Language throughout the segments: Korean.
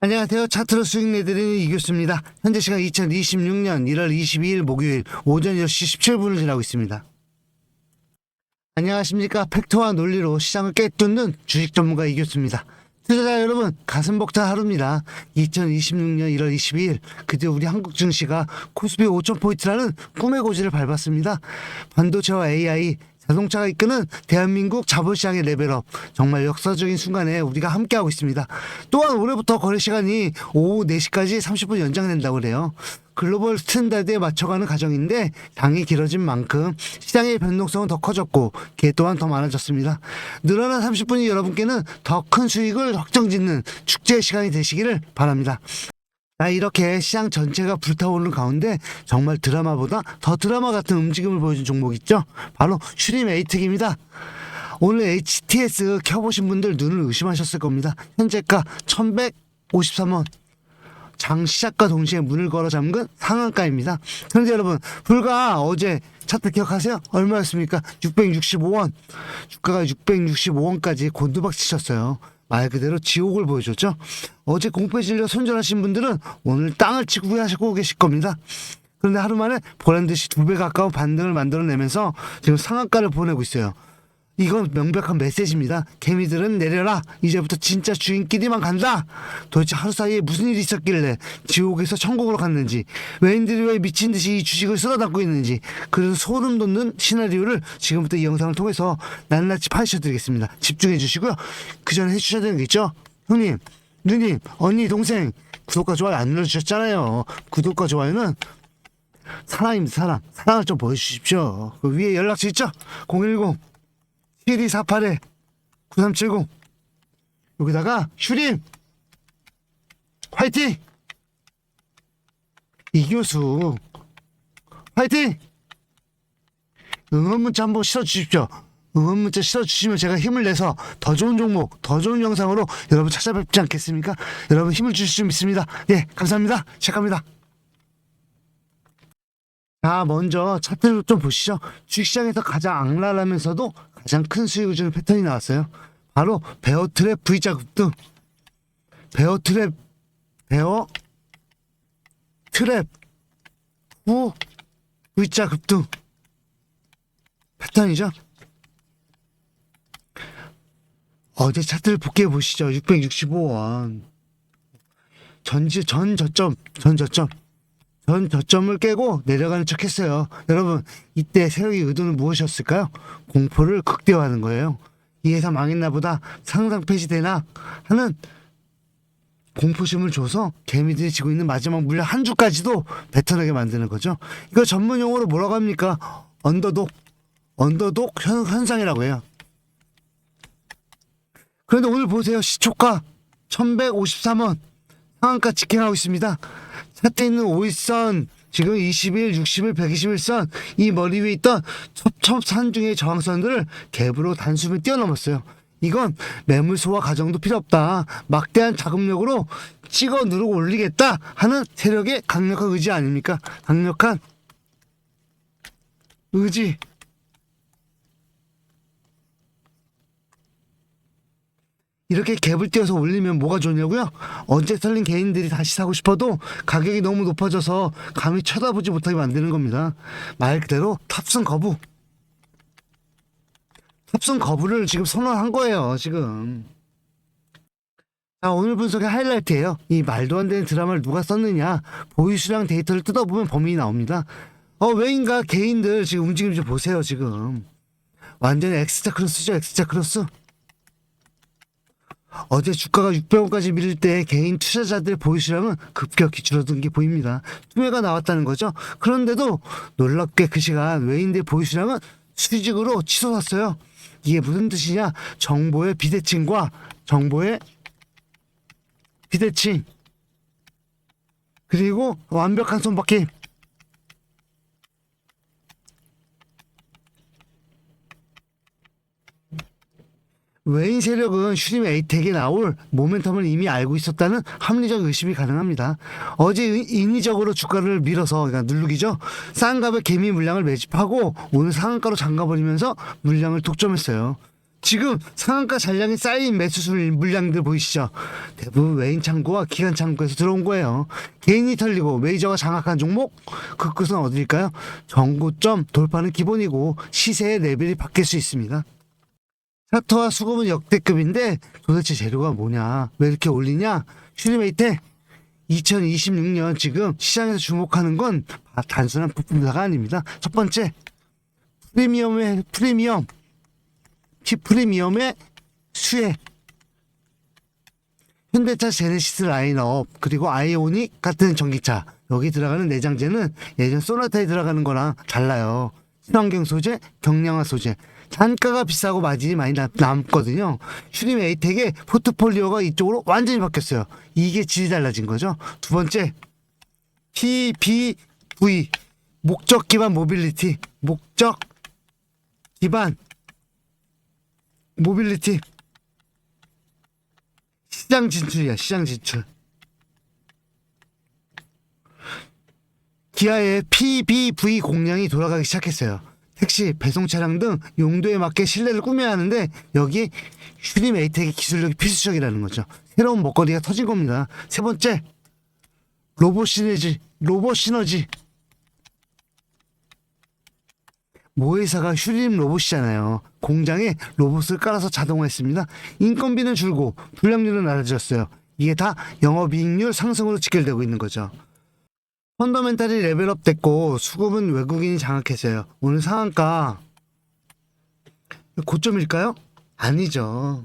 안녕하세요. 차트로 수익 내드리는 이교수입니다. 현재 시간 2026년 1월 22일 목요일 오전 10시 17분을 지나고 있습니다. 안녕하십니까. 팩트와 논리로 시장을 깨뚫는 주식 전문가 이교수입니다. 투자자 여러분, 가슴 벅찬 하루입니다. 2026년 1월 22일, 드디어 우리 한국 증시가 코스피 5,000포인트라는 꿈의 고지를 밟았습니다. 반도체와 AI, 자동차가 이끄는 대한민국 자본시장의 레벨업 정말 역사적인 순간에 우리가 함께하고 있습니다. 또한 올해부터 거래 시간이 오후 4시까지 30분 연장된다고 그래요. 글로벌 스탠다드에 맞춰가는 과정인데 장이 길어진 만큼 시장의 변동성은 더 커졌고 개 또한 더 많아졌습니다. 늘어난 30분이 여러분께는 더 큰 수익을 확정짓는 축제 시간이 되시기를 바랍니다. 자, 이렇게 시장 전체가 불타오르는 가운데 정말 드라마보다 더 드라마 같은 움직임을 보여준 종목 있죠? 바로 슈림 에이특입니다. 오늘 HTS 켜보신 분들 눈을 의심하셨을 겁니다. 현재가 1153원. 장 시작과 동시에 문을 걸어 잠근 상한가입니다. 그런데 여러분, 불과 어제 차트 기억하세요? 얼마였습니까? 665원. 주가가 665원까지 곤두박 치셨어요. 말 그대로 지옥을 보여줬죠. 어제 공포에 질려 손절하신 분들은 오늘 땅을 치고 후회하시고 계실 겁니다. 그런데 하루 만에 보란 듯이 두 배 가까운 반등을 만들어내면서 지금 상한가를 보내고 있어요. 이건 명백한 메시지입니다. 개미들은 내려라. 이제부터 진짜 주인끼리만 간다. 도대체 하루 사이에 무슨 일이 있었길래 지옥에서 천국으로 갔는지, 외인들이 왜 미친 듯이 이 주식을 쓸어 담고 있는지, 그런 소름 돋는 시나리오를 지금부터 이 영상을 통해서 낱낱이 파헤쳐드리겠습니다. 집중해 주시고요. 그 전에 해주셔야 되는 게 있죠? 형님, 누님, 언니, 동생, 구독과 좋아요 안 눌러주셨잖아요. 구독과 좋아요는 사랑입니다, 사랑. 사랑을 좀 보여주십시오. 그 위에 연락처 있죠? 010 7248에 9370 여기다가 슈림 화이팅! 이교수. 화이팅! 응원 문자 한번 실어 주십시오. 응원 문자 실어 주시면 제가 힘을 내서 더 좋은 종목 더 좋은 영상으로 여러분 찾아뵙지 않겠습니까? 여러분 힘을 주실 수 있습니다. 예 감사합니다. 시작합니다. 자, 먼저 차트를 좀 보시죠. 주식시장에서 가장 악랄하면서도 가장 큰 수익을 주는 패턴이 나왔어요. 바로 베어 트랩 V자 급등. 베어 트랩, 베어 트랩 후 V자 급등. 패턴이죠. 어제 차트를 복귀해 보시죠. 665원. 전지, 전 저점, 전 저점. 전 저점을 깨고 내려가는 척 했어요. 여러분, 이때 세력의 의도는 무엇이었을까요? 공포를 극대화하는 거예요. 이 회사 망했나 보다 상장 폐지되나 하는 공포심을 줘서 개미들이 지고 있는 마지막 물량 한 주까지도 뱉어내게 만드는 거죠. 이거 전문 용어로 뭐라고 합니까? 언더독, 언더독 현, 현상이라고 해요. 그런데 오늘 보세요. 시초가 1153원 상한가 직행하고 있습니다. 차트 있는 5일선 지금 20일, 60일, 120일선 이 머리 위에 있던 첩첩산 중의 저항선들을 갭으로 단숨에 뛰어넘었어요. 이건 매물 소화 과정도 필요 없다. 막대한 자금력으로 찍어 누르고 올리겠다 하는 세력의 강력한 의지 아닙니까? 강력한 의지. 이렇게 갭을 띄어서 올리면 뭐가 좋냐고요? 언제 털린 개인들이 다시 사고 싶어도 가격이 너무 높아져서 감히 쳐다보지 못하게 만드는 겁니다. 말 그대로 탑승 거부. 탑승 거부를 지금 선언한 거예요, 지금. 자, 오늘 분석의 하이라이트예요. 이 말도 안 되는 드라마를 누가 썼느냐. 보유수량 데이터를 뜯어보면 범인이 나옵니다. 어, 왜인가 개인들 지금 움직임 좀 보세요, 지금. 완전 엑스자 크로스죠, 엑스자 크로스. 어제 주가가 600원까지 밀릴 때 개인 투자자들의 보유수량은 급격히 줄어든 게 보입니다. 투매가 나왔다는 거죠. 그런데도 놀랍게 그 시간 외인들 보유수량은 수직으로 치솟았어요. 이게 무슨 뜻이냐? 정보의 비대칭과 정보의 비대칭 그리고 완벽한 손바뀜 외인 세력은 슈림 에이텍에 나올 모멘텀을 이미 알고 있었다는 합리적 의심이 가능합니다. 어제 인- 인위적으로 주가를 밀어서 그러니까 누르기죠. 싼 값에 개미 물량을 매집하고 오늘 상한가로 잠가버리면서 물량을 독점했어요. 지금 상한가 잔량이 쌓인 매수술 물량들 보이시죠? 대부분 외인 창구와 기관 창구에서 들어온 거예요. 개인이 털리고 메이저가 장악한 종목 그 끝은 어디일까요? 정고점 돌파는 기본이고 시세의 레벨이 바뀔 수 있습니다. 차트와 수급은 역대급인데 도대체 재료가 뭐냐? 왜 이렇게 올리냐? 슈리메이트 2026년 지금 시장에서 주목하는 건 단순한 부품사가 아닙니다. 첫 번째 프리미엄의 프리미엄 키 프리미엄의 수혜 현대차 제네시스 라인업 그리고 아이오닉 같은 전기차 여기 들어가는 내장재는 예전 소나타에 들어가는 거랑 달라요 친환경 소재 경량화 소재 단가가 비싸고 마진이 많이 남- 남거든요. 슈림 에이텍의 포트폴리오가 이쪽으로 완전히 바뀌었어요. 이게 질이 달라진 거죠. 두 번째 PBV 목적 기반 모빌리티 목적 기반 모빌리티. 시장 진출이야 시장 진출. 기아의 PBV 공량이 돌아가기 시작했어요 택시 배송 차량 등 용도에 맞게 실내를 꾸며야 하는데 여기에 슈림 에이텍의 기술력이 필수적이라는 거죠 새로운 먹거리가 터진 겁니다 세 번째 로봇 시너지 로봇 시너지 모회사가 슈림 로봇이잖아요. 공장에 로봇을 깔아서 자동화했습니다. 인건비는 줄고 불량률은 낮아졌어요. 이게 다 영업이익률 상승으로 직결되고 있는 거죠. 펀더멘탈이 레벨업 됐고 수급은 외국인이 장악했어요. 오늘 상한가 고점일까요? 아니죠.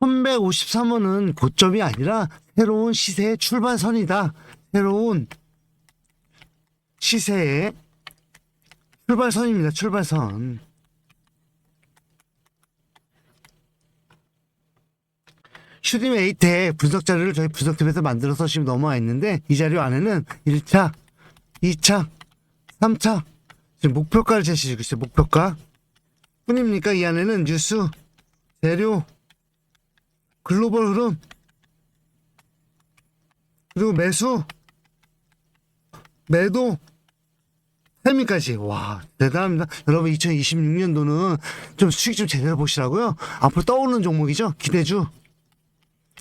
1153원은 고점이 아니라 새로운 시세의 출발선이다. 새로운 시세의 출발선입니다. 출발선. 에이텍 분석 자료를 저희 분석팀에서 만들어서 지금 넘어와 있는데 이 자료 안에는 1차, 2차, 3차 지금 목표가를 제시해주고 있어요. 목표가. 뿐입니까? 이 안에는 뉴스, 재료, 글로벌 흐름, 그리고 매수, 매도, 세미까지 와 대단합니다. 여러분 2026년도는 좀 수익 좀 제대로 보시라고요. 앞으로 떠오르는 종목이죠. 기대주,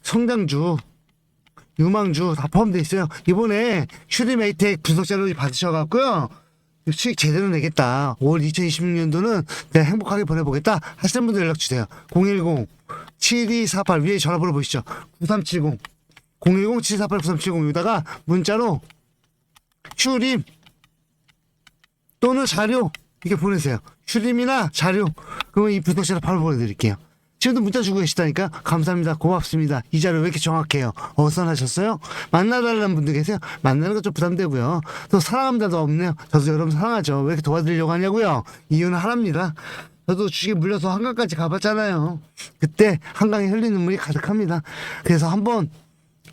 성장주, 유망주 다 포함되어 있어요. 이번에 슈리메이텍 분석자료 받으셔갖고요. 수익 제대로 내겠다. 5월 2026년도는 내가 행복하게 보내보겠다. 하시는 분들 연락 주세요. 010 7248 위에 전화번호 보시죠. 9370 010 7248 9370 여기다가 문자로 슈림 또는 자료 이렇게 보내세요. 슈림이나 자료 그러면 이 부탁자를 바로 보내드릴게요. 지금도 문자 주고 계시다니까 감사합니다. 고맙습니다. 이 자료 왜 이렇게 정확해요? 어디서 하셨어요? 만나달라는 분들 계세요? 만나는 거좀 부담되고요. 또 사랑합니다도 없네요. 저도 여러분 사랑하죠. 왜 이렇게 도와드리려고 하냐고요? 이유는 하나입니다. 저도 주식에 물려서 한강까지 가봤잖아요. 그때 한강에 흘린 눈물이 가득합니다. 그래서 한번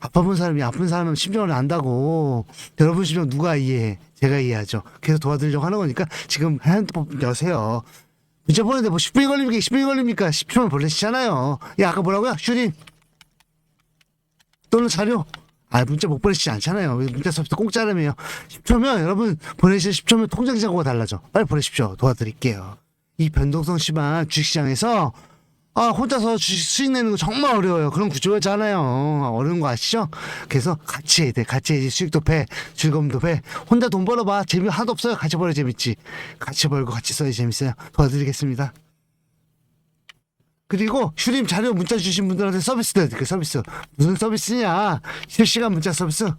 아파본 사람이 아픈 사람은 심정을 안다고 여러분 심정 누가 이해해? 제가 이해하죠. 그래서 도와드리려고 하는 거니까 지금 핸드폰 여세요 문자 보내는데 뭐 10분이 걸립니까? 10분이 걸립니까? 10초면 보내시잖아요. 야 아까 뭐라고요? 슈린 또는 자료. 아 문자 못 보내시지 않잖아요. 왜 문자 서비스 공짜라며요. 10초면 여러분 보내실 10초면 통장 잔고가 달라져. 빨리 보내십시오. 도와드릴게요. 이 변동성 심한 주식시장에서 아 혼자서 주식 수익 내는 거 정말 어려워요. 그런 구조잖아요. 어려운 거 아시죠? 그래서 같이 해야 돼. 같이 해야지. 수익도 배 즐거움도 배 혼자 돈 벌어봐. 재미 하나도 없어요. 같이 벌어 재밌지. 같이 벌고 같이 써야 재밌어요. 도와드리겠습니다. 그리고 슈림 자료 문자 주신 분들한테 서비스 드릴게요 서비스. 무슨 서비스냐? 실시간 문자 서비스.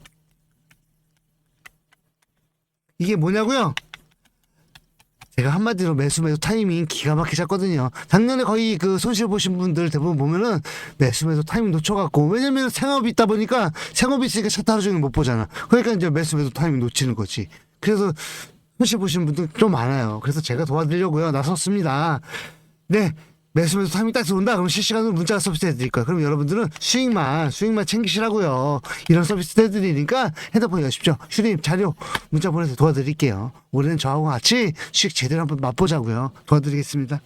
이게 뭐냐고요 제가 한마디로 매수 매도 타이밍 기가 막히게 잡거든요. 작년에 거의 그 손실 보신 분들 대부분 보면은 매수 매도 타이밍 놓쳐갖고 왜냐면 생업이 있다 보니까 생업이 있으니까 차트 하루 종일 못 보잖아. 그러니까 이제 매수 매도 타이밍 놓치는 거지. 그래서 손실 보신 분들 좀 많아요. 그래서 제가 도와드리려고요. 나섰습니다. 네. 매수 매수 타이밍 딱 들어온다? 그럼 실시간으로 문자 서비스 해드릴 거예요 그럼 여러분들은 수익만 수익만 챙기시라고요. 이런 서비스 해드리니까 핸드폰 여십시오. 슈림 자료 문자 보내서 도와드릴게요. 올해는 저하고 같이 수익 제대로 한번 맛보자고요. 도와드리겠습니다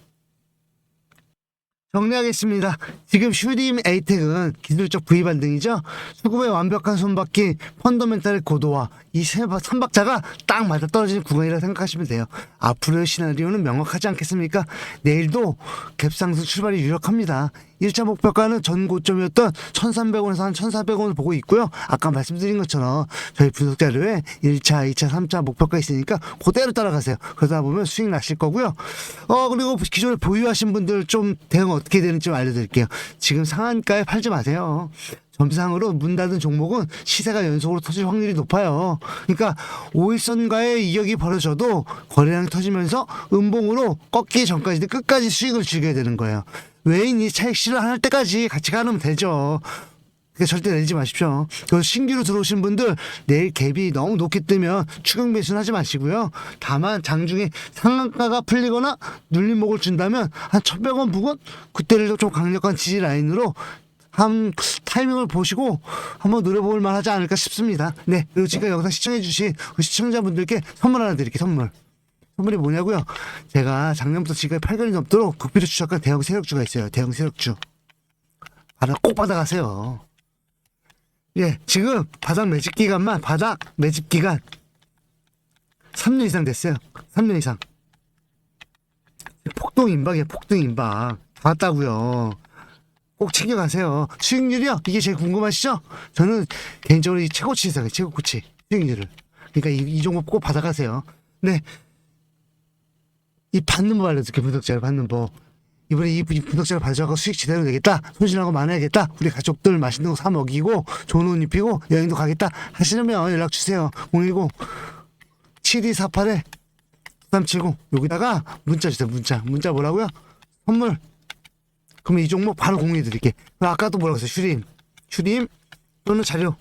정리하겠습니다. 지금 슈림 에이텍은 기술적 부위 반 등이죠. 수급의 완벽한 손바퀴, 펀더멘탈의 고도와 이세 바- 삼박자가 딱 맞아 떨어지는 구간이라 생각하시면 돼요. 앞으로의 시나리오는 명확하지 않겠습니까? 내일도 갭상승 출발이 유력합니다. 1차 목표가는 전 고점이었던 1,300원에서 한 1,400원을 보고 있고요. 아까 말씀드린 것처럼 저희 분석 자료에 1차, 2차, 3차 목표가 있으니까 그대로 따라가세요. 그러다 보면 수익 나실 거고요. 어, 그리고 기존에 보유하신 분들 좀 대응 어떻게 되는지 좀 알려드릴게요. 지금 상한가에 팔지 마세요. 점상으로 문 닫은 종목은 시세가 연속으로 터질 확률이 높아요. 그러니까 5일선과의 이격이 벌어져도 거래량이 터지면서 음봉으로 꺾기 전까지 끝까지 수익을 즐겨야 되는 거예요. 외인이 차익 실현할 때까지 같이 가면 되죠. 그러니까 절대 내지 마십시오. 그리고 신규로 들어오신 분들 내일 갭이 너무 높기 때문에 추격 매수는 하지 마시고요. 다만 장중에 상한가가 풀리거나 눌림목을 준다면 한 1,100원 부근 그때를 좀 강력한 지지 라인으로 한 타이밍을 보시고 한번 노려볼 만하지 않을까 싶습니다. 네, 그리고 지금 영상 시청해주신 그 시청자분들께 선물 하나 드릴게요. 선물. 선물이 뭐냐고요? 제가 작년부터 지금까지 8개월이 넘도록 국비를 추적한 대형 세력주가 있어요. 대형 세력주. 받아 꼭 받아가세요. 예, 지금 바닥 매집 기간만 바닥 매집 기간 3년 이상 됐어요. 3년 이상. 폭동 임박이에요. 폭동 임박. 다 왔다고요. 꼭 챙겨가세요. 수익률이요? 이게 제일 궁금하시죠? 저는 개인적으로 이 최고치 생각해요. 최고치. 수익률을. 그러니까 이, 이 종목 꼭 받아가세요. 네. 이 받는 법 알려줄게. 분석자를 받는 법. 이번에 이 분- 분석자를 받아줘서 수익 제대로 내겠다. 손실하고 많아야겠다. 우리 가족들 맛있는 거 사 먹이고 좋은 옷 입히고 여행도 가겠다. 하시려면 연락 주세요. 010 7248에 9370 여기다가 문자 주세요. 문자. 문자 뭐라고요? 선물. 그럼 이 종목 바로 공유해 드릴게. 아까도 뭐라고 했어요? 슈림. 슈림 또는 자료.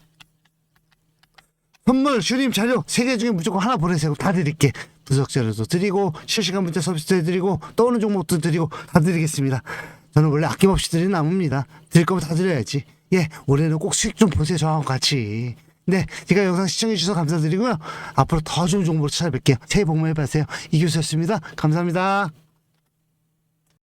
선물, 슈림 자료 세 개 중에 무조건 하나 보내세요. 다 드릴게. 분석 자료도 드리고 실시간 문자 서비스도 해드리고 떠오는 종목도 드리고 다 드리겠습니다. 저는 원래 아낌없이 드리는 나무입니다. 드릴 거면 다 드려야지. 예, 올해는 꼭 수익 좀 보세요. 저하고 같이. 네, 제가 영상 시청해 주셔서 감사드리고요. 앞으로 더 좋은 정보로 찾아뵐게요. 새해 복 많이 받으세요. 이 교수였습니다. 감사합니다.